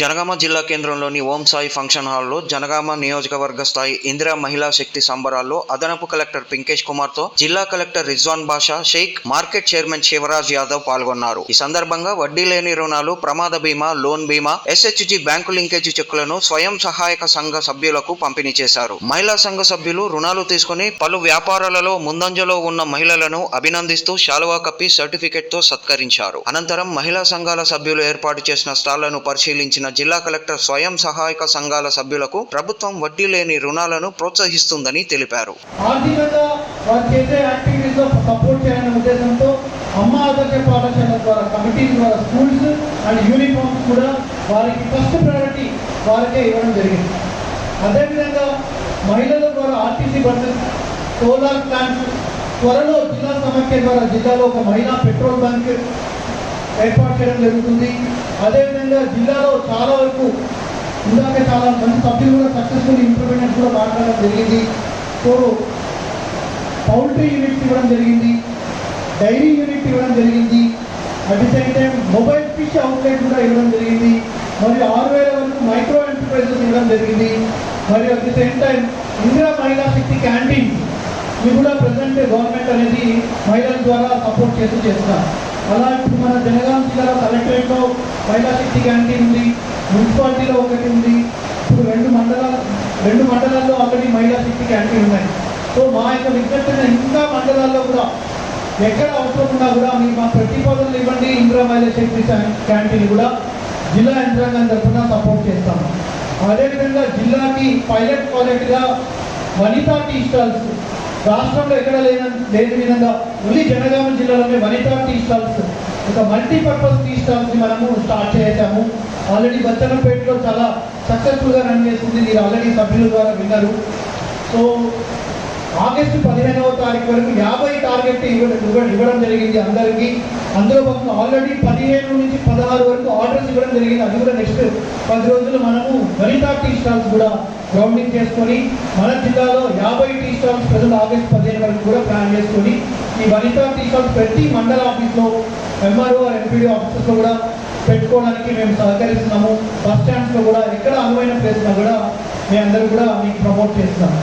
జనగామ జిల్లా కేంద్రంలోని ఓం సాయి ఫంక్షన్ హాల్లో జనగామ నియోజకవర్గ స్థాయి ఇందిరా మహిళా శక్తి సంబరాల్లో అదనపు కలెక్టర్ పింకేష్ కుమార్తో జిల్లా collector Rizwan Basha Sheikh market chairman Shivraj Yadav పాల్గొన్నారు. ఈ సందర్భంగా వడ్డీ లేని రుణాలు ప్రమాద బీమా లోన్ బీమా ఎస్హెచ్జి బ్యాంకు లింకేజీ చెక్కులను స్వయం సహాయక సంఘ సభ్యులకు పంపిణీ చేశారు. మహిళా సంఘ సభ్యులు రుణాలు తీసుకుని పలు వ్యాపారాలలో ముందంజలో ఉన్న మహిళలను అభినందిస్తూ శాలువా కప్పి సర్టిఫికెట్తో సత్కరించారు. అనంతరం మహిళా సంఘాల సభ్యులు ఏర్పాటు చేసిన స్టాళ్ళను పరిశీలించిన జిల్లా కలెక్టర్ స్వయం సహాయక సంఘాల సభ్యులకు ప్రభుత్వం వడ్డీ లేని రుణాలను ప్రోత్సహిస్తుందని తెలిపారు. ఆర్థికంగా వారు చేసే యాక్టివిటీస్ సపోర్ట్ చేయాలనే ఉద్దేశంతో అమ్మ ఆదర్శ పాఠశాల ద్వారా కమిటీ ద్వారా స్కూల్స్ అండ్ యూనిఫామ్స్ కూడా వారికి ఫస్ట్ ప్రయారిటీ వారికే ఇవ్వడం జరిగింది. అదేవిధంగా మహిళల ద్వారా ఆర్టీసీ బస్సెస్ సోలార్ ప్లాంట్స్ త్వరలో జిల్లా సమాఖ్య ద్వారా జిల్లాలో ఒక మహిళా పెట్రోల్ బంక్ ఏర్పాటు చేయడం జరుగుతుంది. అదేవిధంగా జిల్లాలో చాలా వరకు ఇందాక చాలా మంది సభ్యులు కూడా సక్సెస్ఫుల్ ఇంప్రూవ్మెంట్ కూడా మాట్లాడడం జరిగింది. సో పౌల్ట్రీ యూనిట్ ఇవ్వడం జరిగింది. డైరీ యూనిట్ ఇవ్వడం జరిగింది. At the same time mobile fish outlet కూడా ఇవ్వడం జరిగింది. మరియు ఆరు వేల వరకు మైక్రో ఎంటర్ప్రైజెస్ ఇవ్వడం జరిగింది. మరియు at the same time Indira Mahila Shakti canteen ఇవి కూడా ప్రజెంట్ గవర్నమెంట్ అనేది మహిళల ద్వారా సపోర్ట్ చేస్తూ చేస్తున్నారు. అలా ఇప్పుడు మన జనగాం జిల్లాలో కలెక్టరేట్లో మహిళా శక్తి క్యాంటీన్ ఉంది మున్సిపాలిటీలో ఒకటి ఉంది. ఇప్పుడు రెండు మండలాలు రెండు మండలాల్లో ఆల్రెడీ మహిళా శక్తి క్యాంటీన్ ఉన్నాయి. సో మా యొక్క విజ్ఞప్తి ఇంకా మండలాల్లో కూడా ఎక్కడ అవసరం ఉన్నా కూడా మీరు మా ప్రతిపాదనలు ఇవ్వండి. ఇందిరా మహిళా శక్తి క్యాంటీన్ కూడా జిల్లా యంత్రాంగం తరఫున సపోర్ట్ చేస్తాము అదేవిధంగా జిల్లాకి పైలట్ ప్రాజెక్ట్గా వనితా టీ స్టాల్స్ రాష్ట్రంలో ఎక్కడ లేని లేని విధంగా ఓన్లీ జనగామ జిల్లాలోనే వనితా టీ స్టాల్స్ ఒక మల్టీపర్పస్ టీ స్టాల్స్ మనము స్టార్ట్ చేసాము ఆల్రెడీ బచ్చన్నపేటలో చాలా సక్సెస్ఫుల్గా రన్ చేస్తుంది మీరు ఆల్రెడీ సభ్యుల ద్వారా విన్నారు. సో ఆగస్టు పదిహేనవ తారీఖు వరకు యాభై టార్గెట్ ఇవ్వడం ఇవ్వడం జరిగింది అందరికీ. అందులో మొత్తం ఆల్రెడీ పదిహేను నుంచి పదహారు వరకు ఆర్డర్స్ ఇవ్వడం జరిగింది. అది కూడా నెక్స్ట్ పది రోజులు మనము వనితా టీ స్టాల్స్ కూడా గ్రౌండింగ్ చేసుకొని మన జిల్లాలో యాభై టీ స్టాల్స్ ప్రజలు ఆగస్టు పదిహేను వరకు కూడా ప్లాన్ చేసుకొని ఈ వనితా టీ స్టాల్స్ ప్రతి మండల ఆఫీస్లో ఎంఆర్ఓ ఎంపీడీ ఆఫీసెస్లో కూడా పెట్టుకోవడానికి మేము సహకరిస్తున్నాము. బస్ స్టాండ్స్లో కూడా ఎక్కడ అనువైన ప్లేస్లో కూడా మేము అందరూ కూడా మీకు ప్రమోట్ చేస్తున్నాము